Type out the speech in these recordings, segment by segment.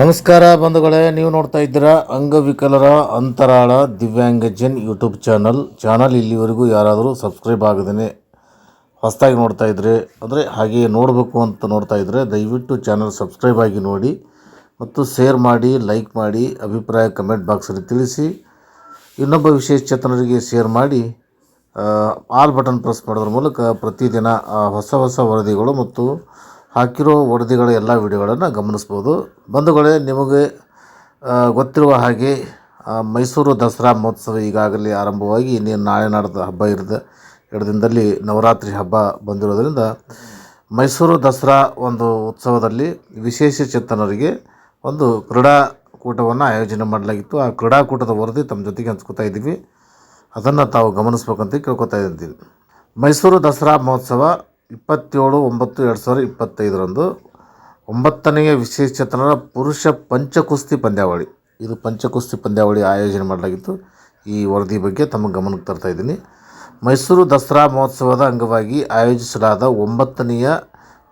ನಮಸ್ಕಾರ ಬಂಧುಗಳೇ, ನೀವು ನೋಡ್ತಾ ಇದ್ದೀರಾ ಅಂಗವಿಕಲರ ಅಂತರಾಳ ದಿವ್ಯಾಂಗಜನ್ ಯೂಟ್ಯೂಬ್ ಚಾನಲ್. ಚಾನಲ್ ಇಲ್ಲಿವರೆಗೂ ಯಾರಾದರೂ ಸಬ್ಸ್ಕ್ರೈಬ್ ಆಗದೇ ಹೊಸದಾಗಿ ನೋಡ್ತಾ ಇದ್ದರೆ ಅಂದರೆ ಹಾಗೆ ನೋಡಬೇಕು ಅಂತ ನೋಡ್ತಾ ಇದ್ದರೆ ದಯವಿಟ್ಟು ಚಾನಲ್ ಸಬ್ಸ್ಕ್ರೈಬ್ ಆಗಿ ನೋಡಿ ಮತ್ತು ಶೇರ್ ಮಾಡಿ, ಲೈಕ್ ಮಾಡಿ, ಅಭಿಪ್ರಾಯ ಕಮೆಂಟ್ ಬಾಕ್ಸಲ್ಲಿ ತಿಳಿಸಿ. ಇನ್ನೊಬ್ಬ ವಿಶೇಷ ಚೇತನರಿಗೆ ಶೇರ್ ಮಾಡಿ ಆಲ್ ಬಟನ್ ಪ್ರೆಸ್ ಮಾಡೋದ್ರ ಮೂಲಕ ಪ್ರತಿದಿನ ಹೊಸ ಹೊಸ ವರದಿಗಳು ಮತ್ತು ಹಾಕಿರೋ ವರದಿಗಳ ಎಲ್ಲ ವಿಡಿಯೋಗಳನ್ನು ಗಮನಿಸ್ಬೋದು. ಬಂಧುಗಳೇ, ನಿಮಗೆ ಗೊತ್ತಿರುವ ಹಾಗೆ ಮೈಸೂರು ದಸರಾ ಮಹೋತ್ಸವ ಈಗಾಗಲೇ ಆರಂಭವಾಗಿ ಇನ್ನೇನು ನಾಳೆ ನಾಡ್ದು ಹಬ್ಬ ಇರದ ಎರಡು ದಿನದಲ್ಲಿ ನವರಾತ್ರಿ ಹಬ್ಬ ಬಂದಿರೋದರಿಂದ ಮೈಸೂರು ದಸರಾ ಒಂದು ಉತ್ಸವದಲ್ಲಿ ವಿಶೇಷ ಚೇತನರಿಗೆ ಒಂದು ಕ್ರೀಡಾಕೂಟವನ್ನು ಆಯೋಜನೆ ಮಾಡಲಾಗಿತ್ತು. ಆ ಕ್ರೀಡಾಕೂಟದ ವರದಿ ತಮ್ಮ ಜೊತೆಗೆ ಹಂಚ್ಕೋತಾ ಇದ್ದೀವಿ. ಅದನ್ನು ತಾವು ಗಮನಿಸ್ಬೇಕಂತ ಕೇಳ್ಕೊತಾ ಇದ್ದೀನಿ ಮೈಸೂರು ದಸರಾ ಮಹೋತ್ಸವ ಇಪ್ಪತ್ತೇಳು, ಒಂಬತ್ತು, ಎರಡು ಸಾವಿರದ ಇಪ್ಪತ್ತೈದರಂದು ಒಂಬತ್ತನೆಯ ವಿಶೇಷತನದ ಪುರುಷ ಪಂಚಕುಸ್ತಿ ಪಂದ್ಯಾವಳಿ. ಇದು ಪಂಚಕುಸ್ತಿ ಪಂದ್ಯಾವಳಿ ಆಯೋಜನೆ ಮಾಡಲಾಗಿತ್ತು. ಈ ವರದಿ ಬಗ್ಗೆ ತಮ್ಮ ಗಮನಕ್ಕೆ ತರ್ತಾ ಇದ್ದೀನಿ. ಮೈಸೂರು ದಸರಾ ಮಹೋತ್ಸವದ ಅಂಗವಾಗಿ ಆಯೋಜಿಸಲಾದ ಒಂಬತ್ತನೆಯ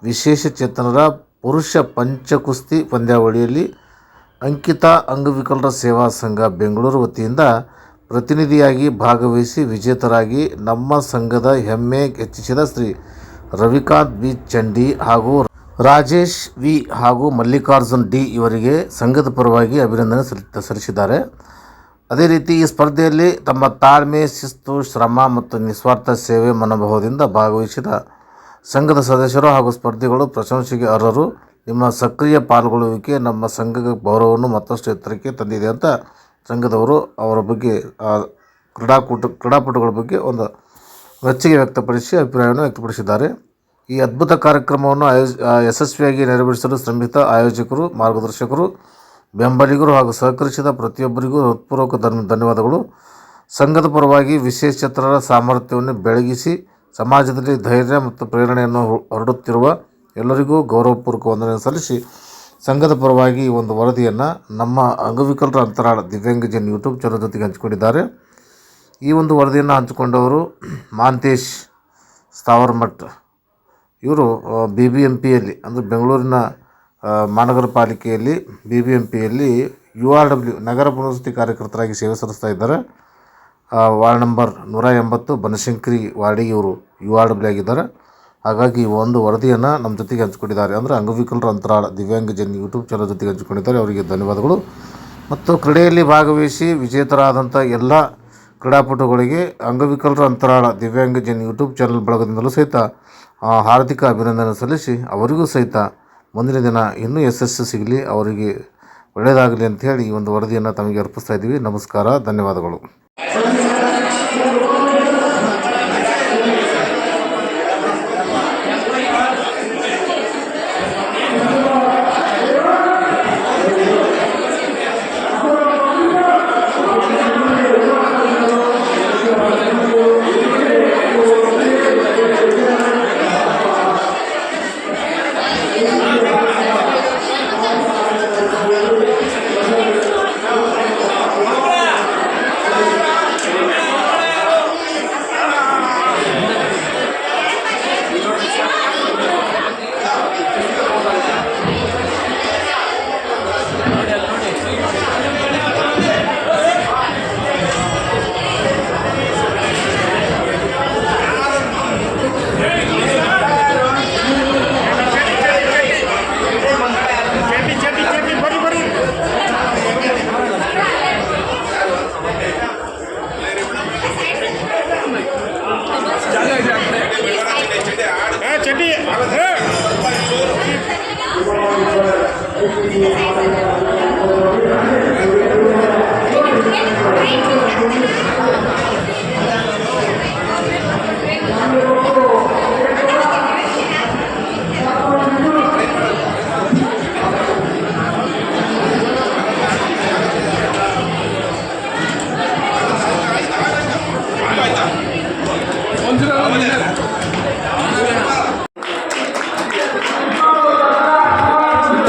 ವಿಶೇಷ ಚೇತನರ ಪುರುಷ ಪಂಚಕುಸ್ತಿ ಪಂದ್ಯಾವಳಿಯಲ್ಲಿ ಅಂಕಿತಾ ಅಂಗವಿಕಲರ ಸೇವಾ ಸಂಘ ಬೆಂಗಳೂರು ವತಿಯಿಂದ ಪ್ರತಿನಿಧಿಯಾಗಿ ಭಾಗವಹಿಸಿ ವಿಜೇತರಾಗಿ ನಮ್ಮ ಸಂಘದ ಹೆಮ್ಮೆ ಹೆಚ್ಚಿಸಿದ ಶ್ರೀ ರವಿಕಾಂತ್ ಬಿ ಚಂಡಿ ಹಾಗೂ ರಾಜೇಶ್ ವಿ ಹಾಗೂ ಮಲ್ಲಿಕಾರ್ಜುನ್ ಡಿ ಇವರಿಗೆ ಸಂಘದ ಪರವಾಗಿ ಅಭಿನಂದನೆ ಸಲ್ಲಿ ಸಲ್ಲಿಸಿದ್ದಾರೆ. ಅದೇ ರೀತಿ ಈ ಸ್ಪರ್ಧೆಯಲ್ಲಿ ತಮ್ಮ ತಾಳ್ಮೆ, ಶಿಸ್ತು, ಶ್ರಮ ಮತ್ತು ನಿಸ್ವಾರ್ಥ ಸೇವೆ ಮನೋಭಾವದಿಂದ ಭಾಗವಹಿಸಿದ ಸಂಘದ ಸದಸ್ಯರು ಹಾಗೂ ಸ್ಪರ್ಧಿಗಳು ಪ್ರಶಂಸೆಗೆ ಅರ್ಹರು ನಿಮ್ಮ ಸಕ್ರಿಯ ಪಾಲ್ಗೊಳ್ಳುವಿಕೆ, ನಮ್ಮ ಸಂಘದ ಗೌರವವನ್ನು ಮತ್ತಷ್ಟು ಎತ್ತರಕ್ಕೆ ತಂದಿದೆ ಅಂತ ಸಂಘದವರು ಅವರ ಬಗ್ಗೆ ಕ್ರೀಡಾಕೂಟ, ಕ್ರೀಡಾಪಟುಗಳ ಬಗ್ಗೆ ಒಂದು ಮೆಚ್ಚುಗೆ ವ್ಯಕ್ತಪಡಿಸಿ ಅಭಿಪ್ರಾಯವನ್ನು ವ್ಯಕ್ತಪಡಿಸಿದ್ದಾರೆ. ಈ ಅದ್ಭುತ ಕಾರ್ಯಕ್ರಮವನ್ನು ಯಶಸ್ವಿಯಾಗಿ ನೆರವೇರಿಸಲು ಶ್ರಮಿತ ಆಯೋಜಕರು, ಮಾರ್ಗದರ್ಶಕರು, ಬೆಂಬಲಿಗರು ಹಾಗೂ ಸಹಕರಿಸಿದ ಪ್ರತಿಯೊಬ್ಬರಿಗೂ ಹೃತ್ಪೂರ್ವಕ ಧನ್, ಧನ್ಯವಾದಗಳು. ಸಂಘದ ಪರವಾಗಿ ವಿಶೇಷಚೇತನರ ಸಾಮರ್ಥ್ಯವನ್ನು ಬೆಳಗಿಸಿ ಸಮಾಜದಲ್ಲಿ ಧೈರ್ಯ ಮತ್ತು ಪ್ರೇರಣೆಯನ್ನು ಹರಡುತ್ತಿರುವ ಎಲ್ಲರಿಗೂ ಗೌರವಪೂರ್ವಕ ವಂದನೆ ಸಲ್ಲಿಸಿ ಸಂಘದ ಪರವಾಗಿ ಈ ಒಂದು ವರದಿಯನ್ನು ನಮ್ಮ ಅಂಗವಿಕಲರ ಅಂತರಾಳ ದಿವ್ಯಾಂಗಜನ್ ಯೂಟ್ಯೂಬ್ ಚಾನಲ್ ಜೊತೆಗೆ ಹಂಚಿಕೊಂಡಿದ್ದಾರೆ. ಈ ಒಂದು ವರದಿಯನ್ನು ಹಂಚಿಕೊಂಡವರು ಮಾಂತೇಶ್ ಸ್ಥಾವರಮಠ್. ಇವರು ಬಿ ಬಿ ಎಂ ಪಿಯಲ್ಲಿ ಅಂದರೆ ಬೆಂಗಳೂರಿನ ಮಹಾನಗರ ಪಾಲಿಕೆಯಲ್ಲಿ ಬಿ ಬಿ ಎಂ ಪಿಯಲ್ಲಿ ಯು ಆರ್ ಡಬ್ಲ್ಯೂ, ನಗರ ಪುನರ್ವಸತಿ ಕಾರ್ಯಕರ್ತರಾಗಿ ಸೇವೆ ಸಲ್ಲಿಸ್ತಾ ಇದ್ದಾರೆ. ವಾರ್ಡ್ ನಂಬರ್ ನೂರ ಎಂಬತ್ತು ಬನಶಂಕರಿ ವಾರ್ಡಿಗೆ ಇವರು ಯು ಆರ್ ಡಬ್ಲ್ಯೂ ಆಗಿದ್ದಾರೆ. ಹಾಗಾಗಿ ಒಂದು ವರದಿಯನ್ನು ನಮ್ಮ ಜೊತೆಗೆ ಹಂಚಿಕೊಂಡಿದ್ದಾರೆ. ಅಂದರೆ ಅಂಗವಿಕಲರ ಅಂತರಾಳ ದಿವ್ಯಾಂಗಜನ್ ಯೂಟ್ಯೂಬ್ ಚಾನಲ್ ಜೊತೆಗೆ ಹಂಚಿಕೊಂಡಿದ್ದಾರೆ. ಅವರಿಗೆ ಧನ್ಯವಾದಗಳು. ಮತ್ತು ಕ್ರೀಡೆಯಲ್ಲಿ ಭಾಗವಹಿಸಿ ವಿಜೇತರಾದಂಥ ಎಲ್ಲ ಕ್ರೀಡಾಪಟುಗಳಿಗೆ ಅಂಗವಿಕಲರ ಅಂತರಾಳ ದಿವ್ಯಾಂಗಜನ್ ಯೂಟ್ಯೂಬ್ ಚಾನಲ್ ಬಳಗದಿಂದಲೂ ಸಹಿತ ಹಾರ್ದಿಕ ಅಭಿನಂದನೆ ಸಲ್ಲಿಸಿ ಅವರಿಗೂ ಸಹಿತ ಮುಂದಿನ ದಿನ ಇನ್ನೂ ಯಶಸ್ಸು ಸಿಗಲಿ, ಅವರಿಗೆ ಒಳ್ಳೆಯದಾಗಲಿ ಅಂತ ಹೇಳಿ ಈ ಒಂದು ವರದಿಯನ್ನು ತಮಗೆ ಅರ್ಪಿಸ್ತಾ ಇದ್ದೀವಿ. ನಮಸ್ಕಾರ, ಧನ್ಯವಾದಗಳು.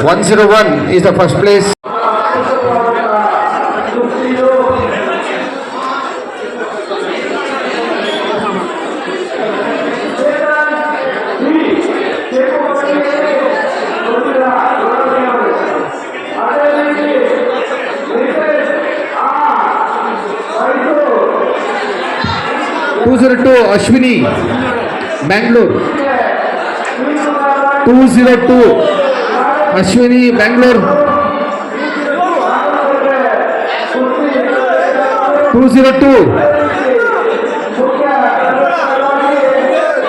101 is the first place. Two zero two Ashwini, Bangalore. Two zero two. Ashwini Bengaluru two zero two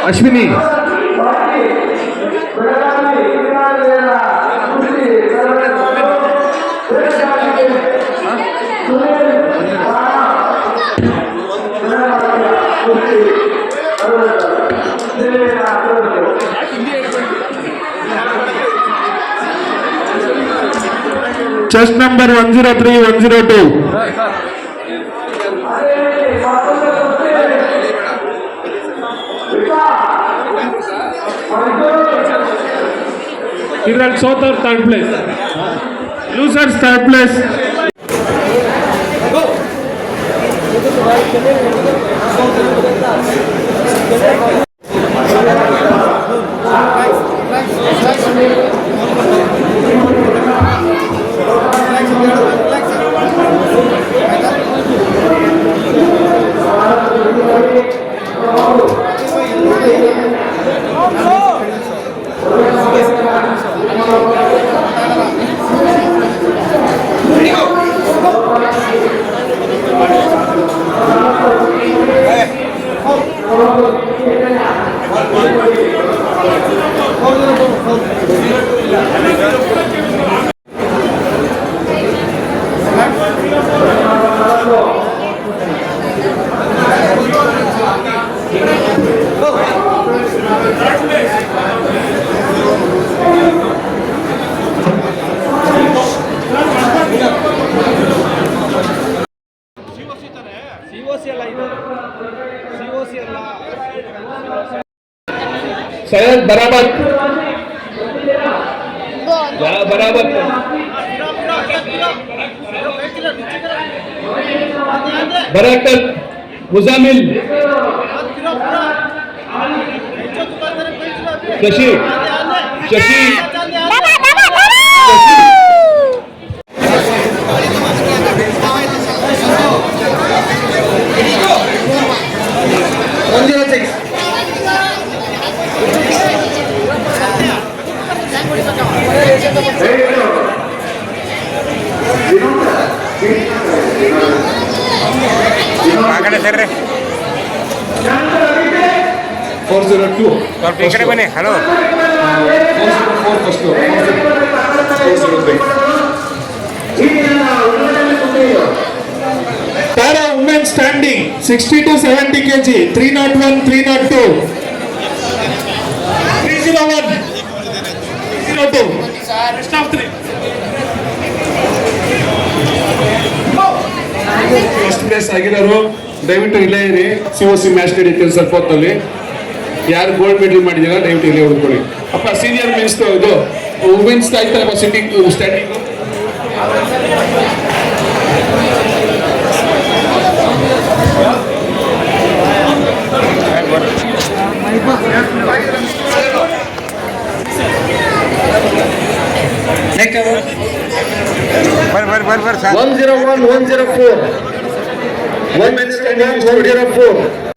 Ashwini chest number one zero three one zero two ಇದ್ರಲ್ಲಿ ಸೋತವ್ರು third place losers third place Thank you. Syed बराबर। बराबर। बराकत मुजामिल। शशि। शशि। ಆ ಕಡೆ ಸರ್ರಿ Four zero two. ಸ್ವಲ್ಪ ಈ ಕಡೆ ಬನ್ನಿ hello Four zero four first. Four zero three. Para women standing 60 to 70 kg 301 302 301 302 rest of three first place ಆಗಿರೋರು, ದಯವಿಟ್ಟು ಇಲ್ಲೇ ಇರಿ. ಸಿ ಒ ಸಿ ಮ್ಯಾಚ್ ನಡೀತೀವಿ ಸ್ವಲ್ಪ ಹೊತ್ತಲ್ಲಿ ಯಾರು ಗೋಲ್ಡ್ ಮೆಡಲ್ ಮಾಡಿದ್ದೀರಾ ದಯವಿಟ್ಟು ಇಲ್ಲೇ ಉಳ್ಕೊಳ್ಳಿ. ಅಪ್ಪ ಸೀನಿಯರ್ ಮೆನ್ಸ್ ಇದು ವುಮೆನ್ಸ್ ಆಯ್ತಲ್ಲಪ್ಪ ಸಿಟ್ಟಿಂಗ್ ಸ್ಟ್ಯಾಂಡಿಂಗ್ ಬರ್ರಿ ಬರ್ರಿ ಬರ್ರಿ sir One zero one, one zero four.